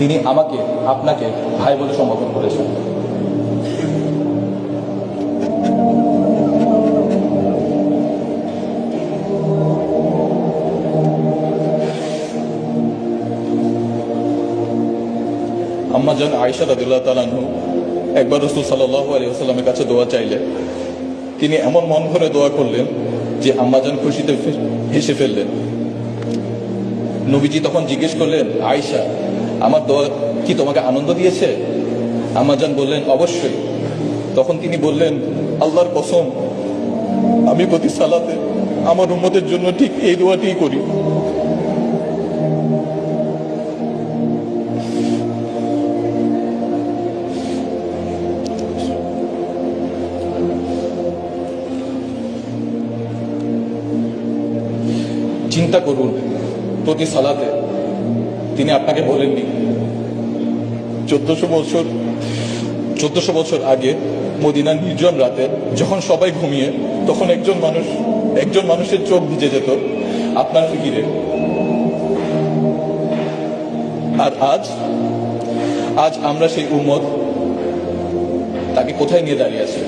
তিনি আমাকে, আপনাকে ভাই বলে সম্বোধন করেছেন। আম্মা জান আয়সা রাদিল্লাহ তালানহু একবার রসুল সাল্লাহ আলী আসাল্লামের কাছে দোয়া চাইলে তিনি এমন মন ভরে দোয়া করলেন যে আম্মাজান খুশিতে হেসে ফেললেন। নবীজি তখন জিজ্ঞেস করলেন আয়সা আমার দোয়া কি তোমাকে আনন্দ দিয়েছে? আম্মাজান বললেন, অবশ্যই। তখন তিনি বললেন, আল্লাহর কসম, আমি প্রতি সালাতে আমার উম্মতের জন্য ঠিক এই দোয়াটিই করি। চিন্তা করুন, প্রতি সালাতে তিনি আপনাকে বলেননি। চোদ্দশো বছর চোদ্দশো বছর আগে মদিনার নির্জন রাতে যখন সবাই ঘুমিয়ে, তখন একজন মানুষ, একজন মানুষের চোখ ভিজে যেত আপনার ফিকিরে। আর আজ আজ আমরা সেই উম্মত, তাকে কোথায় নিয়ে দাঁড়িয়ে আছি?